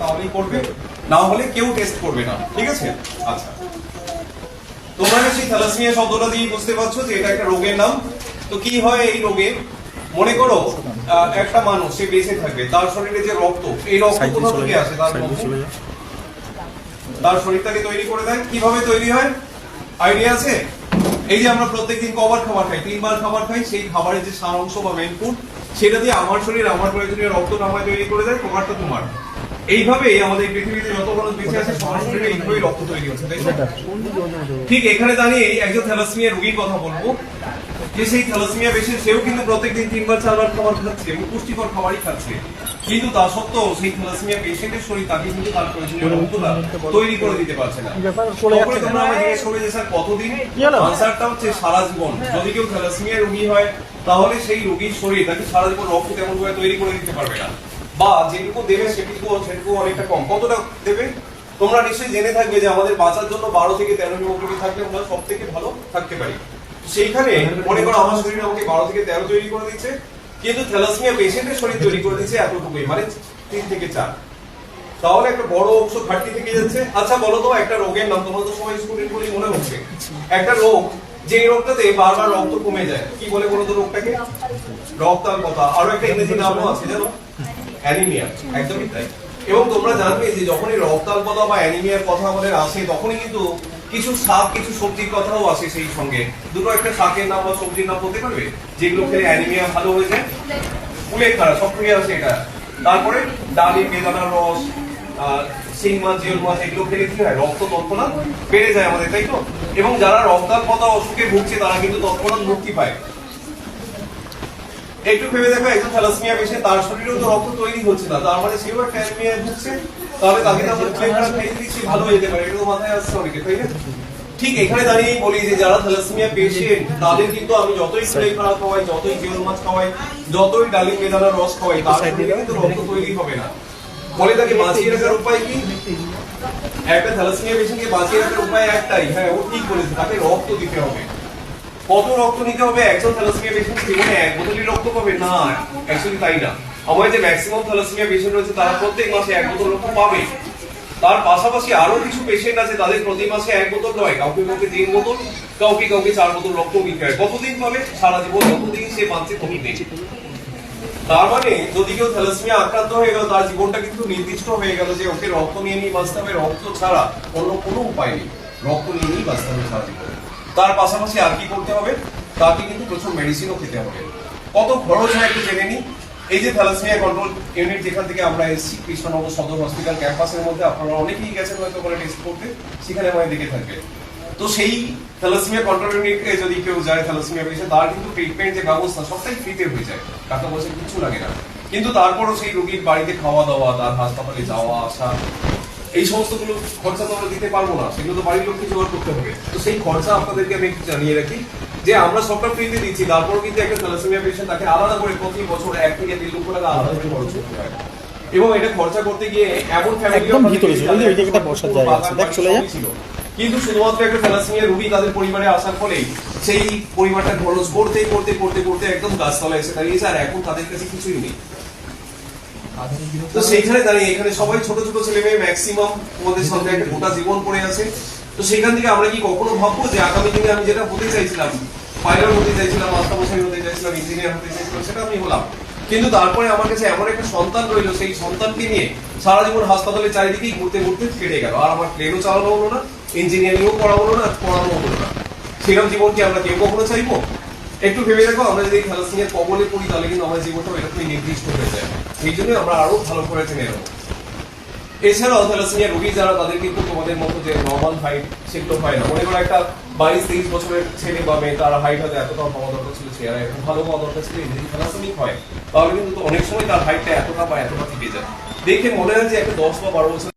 তাহলেই করবে। না হলে কেউ টেস্ট করবে না। ঠিক আছে? আচ্ছা। তোমরা থ্যালাসেমিয়া শব্দটা দিয়ে বুঝতে পারছ যে এটা একটা রোগের নাম। তো কি হয় এই রোগে? মনে করো একটা মানুষ সে বেঁচে থাকবে। তার শরীরে যে রক্ত এই রক্ত কোথা থেকে আসে? তার তার শরীরটাকে তৈরি করে দেয়। কীভাবে তৈরি হয়? আইডিয়া আছে? এই যে আমরা প্রত্যেকদিন কবার খাবার খাই তিনবার খাবার খাই সেই খাবারের যে সার অংশ বা মেন ফুড সেটা দিয়ে আমার শরীর আমার প্রয়োজনীয় রক্তটা আমায় তৈরি করে দেয়। তোমারটা তোমার। এইভাবেই আমাদের পৃথিবীতে যত মানুষ বেঁচে আছে এইভাবেই রক্ত তৈরি হচ্ছে ঠিক এখানে দাঁড়িয়ে একজন থ্যালাসমিয়া রোগীর কথা বলব। যে সেই থ্যালাসমিয়া পেশেন্ট সেও কিন্তু প্রত্যেকদিন তিনবার চারবার খাবার খাচ্ছে এবং পুষ্টিকর খাবারই খাচ্ছে। কিন্তু তা সত্ত্বেও সেই থ্যালাসমিয়া পেশেন্টের শরীর তাকে কিন্তু তার প্রয়োজনীয় রক্তটা তৈরি করে দিতে পারছে না। তোমরা আমাকে জিজ্ঞেস করবে যে স্যার কতদিন আনসারটা হচ্ছে সারা জীবন। যদি কেউ থ্যালাসমিয়া রোগী হয় তাহলে সেই রোগীর শরীর তাকে সারা জীবন রক্ত তেমন ভাবে তৈরি করে দিতে পারবে না। বা যেটুকু দেবে সেটুকু সেটুকু অনেকটা কম। কতটা দেবে? তোমরা নিশ্চয়ই জেনে থাকবে যে আমাদের বাঁচার জন্য বারো থেকে তেরো হিমোগ্লোবিন থাকলে আমরা সব থেকে ভালো থাকতে পারি। সেইখানে মনে করো আমার শরীর আমাকে বারো থেকে তেরো তৈরি করে দিচ্ছে, কিন্তু থ্যালাসমিয়া পেশেন্টের শরীর তৈরি করে দিচ্ছে এতটুকুই মানে তিন থেকে চার। তাহলে একটা বড় অংশ ঘাটতি থেকে যাচ্ছে। আচ্ছা বলো তো, একটা রোগের নাম, তোমরা তো সবাই স্টুডেন্ট বলেই মনে হচ্ছে। একটা রোগ যে রোগটাতে বারবার রক্ত কমে যায়, কি বলে বলো তো রোগটাকে? রক্তাল্পতা। আরও একটা ইংরেজি নামও আছে, জানো? অ্যানিমিয়া একদমই তাই। এবং তোমরা জানবে যে যখনই রক্তাল্পতা বা অ্যানিমিয়ার কথা আমাদের আসে, তখনই কিন্তু কিছু শাক, কিছু সবজির কথাও আসে সেই সঙ্গে। দুটো একটা শাকের নাম বা সবজির নাম বলতে পারবে? যেগুলো খেলে অ্যানিমিয়া ভালো হয়ে যায়। সব থেকে আছে এটা। তারপরে ডালি বেদানার রস শিং মাছ জিওল মাছ, এগুলো খেলে কি হয়? রক্ত তৎক্ষণাৎ বেড়ে যায় আমাদের, তাই তো? এবং যারা রক্তাল্পতা অসুখে ভুগছে, তারা কিন্তু তৎক্ষণাৎ মুক্তি পায়। একটু ভেবে দেখো একজন থ্যালাসমিয়া পেশেন্ট তার শরীরেও তো রক্ত তৈরি হচ্ছে না। তার মানে সেও অ্যানিমিয়ায় ভুগছে তাহলে তাকে তো আমরা ক্লেম করা খাইয়ে দিচ্ছি ভালো হয়ে যেতে পারে এটা তো মাথায় আসছে অনেকে তাই না? ঠিক এখানে দাঁড়িয়েই বলি যে যারা থ্যালাসমিয়া পেশেন্ট তাদের কিন্তু আমি যতই ক্লেম করা খাওয়াই যতই জিওল মাছ খাওয়াই যতই ডালিম বেদানার রস খাওয়াই তার শরীরে কিন্তু রক্ত তৈরি হবে না। বলে তাকে বাঁচিয়ে রাখার উপায় কি? একটা থ্যালাসমিয়া পেশেন্টকে বাঁচিয়ে রাখার উপায় একটাই হ্যাঁ ও ঠিক বলেছে তাকে রক্ত দিতে হবে। কত রক্ত নিতে হবে, একজন থ্যালাসেমিয়া পেশেন্ট জীবনে এক বোতলই রক্ত পাবে? না অ্যাকচুয়ালি তাই না। আমার যে ম্যাক্সিমাম থ্যালাসেমিয়া পেশেন্ট রয়েছে, তারা প্রত্যেক মাসে এক বোতল রক্ত পাবে। তার পাশাপাশি আরও কিছু পেশেন্ট আছে, তাদের প্রতি মাসে এক বোতল নয়, কাউকে কাউকে তিন বোতল, কাউকে কাউকে চার বোতল রক্ত নিতে হয়। কতদিন পাবে? সারা জীবন যতদিন সে ততদিন। তার মানে যদি কেউ থ্যালাসেমিয়া আক্রান্ত হয়ে গেল, তার জীবনটা কিন্তু নির্দিষ্ট হয়ে গেল যে ওকে রক্ত নিয়ে নিয়ে বাঁচতে হবে। রক্ত ছাড়া অন্য কোনো উপায় নেই। রক্ত নিয়ে নিয়েই বাঁচতে হবে সারা জীবন। তার পাশাপাশি আর কি করতে হবে? তাকে কিন্তু প্রচুর মেডিসিনও খেতে হবে। কত খরচ হয় একটু জেনে নিই এই যে থ্যালাসেমিয়া কন্ট্রোল ইউনিট যেখান থেকে আমরা এসেছি, কৃষ্ণনগর সদর হসপিটাল ক্যাম্পাসের মধ্যে, আপনারা অনেকেই গেছেন হয়তো করে টেস্ট করতে, সেখানে আমাদের দেখে থাকবে। তো সেই থ্যালাসেমিয়া কন্ট্রোল ইউনিটে যদি কেউ যায় থ্যালাসেমিয়া পেশেন্ট তার কিন্তু ট্রিটমেন্ট যে ব্যবস্থা, সবটাই ফ্রিতে হয়ে যায়। টাকা পয়সা কিছু লাগে না। কিন্তু তারপরও সেই রোগীর বাড়িতে খাওয়া দাওয়া তার হাসপাতালে যাওয়া আসা এই সমস্তগুলো খরচা তো আমরা দিতে পারব না সেগুলো তো বাড়ির লোককে জোগাড় করতে হবে। তো সেই খরচা আপনাদেরকে আমি একটু জানিয়ে রাখি যে আমরা সবটা ফ্রিতে দিচ্ছি তারপরও কিন্তু একটা থ্যালাসেমিয়া পেশেন্ট তাকে আলাদা করে প্রতি বছর এক থেকে দেড় লক্ষ টাকা আলাদা করে খরচ করতে হয়। এবং এটা খরচা করতে গিয়ে এমন একদম ভিতরে ছিল, ওই জায়গাটা বসার জায়গা আছে, দেখ চলে যা। কিন্তু শুধুমাত্র একটা থ্যালাসেমিয়া রোগী তাদের পরিবারে আসার ফলেই সেই পরিবারটা খরচ করতে করতে করতে করতে একদম গাছতলায় এসে দাঁড়িয়েছে আর এখন তাদের কাছে কিছুই নেই। তো সেইখানে দাঁড়িয়ে, এখানে সবাই ছোট ছোট ছেলে মেয়ে ম্যাক্সিমাম আমাদের সামনে একটা গোটা জীবন পড়ে আছে। তো সেখান থেকে আমরা কি কখনো ভাববো যে আগামী দিনে আমি যেটা হতে চাইছিলাম পাইলট হতে চাইছিলাম মাস্টারমশাই হতে চাইছিলাম ইঞ্জিনিয়ার হতে চাইছিলাম, সেটা আমি হলাম। কিন্তু তারপরে আমার কাছে এমন একটা সন্তান রইল, সেই সন্তানকে নিয়ে সারা জীবন হাসপাতালের চারিদিকেই ঘুরতে ঘুরতে কেটে গেল। আর আমার প্লেনও চালানো হলো না ইঞ্জিনিয়ারিংও পড়া হলো না পড়ানো হলো না। সেরকম জীবন কি আমরা কেউ কখনো চাইব? একটু ভেবে দেখো, আমরা যদি থ্যালাসেমিয়ার কবলে পড়ি, তাহলে কিন্তু আমার জীবনটা এরকমই নির্দিষ্ট হয়ে যায়। সেই জন্য আমরা আরও ভালো করে জেনে নেব। এছাড়াও থ্যালাসেমিয়া রোগী যারা, তাদের কিন্তু তোমাদের মতো যে নর্মাল হাইট সেগুলো হয় না। মনে করো একটা বাইশ তেইশ বছরের ছেলে বা মেয়ে, তার হাইট হয়তো এতটা হওয়া দরকার ছিল চেয়ারা একটু ভালো হওয়া দরকার ছিল যদি থ্যালাসেমিক হয়। তাহলে কিন্তু অনেক সময় তার হাইটটা এতটা বা এতটা থেকে যায়। দেখে মনে হয় যে একটা দশ বা বারো বছর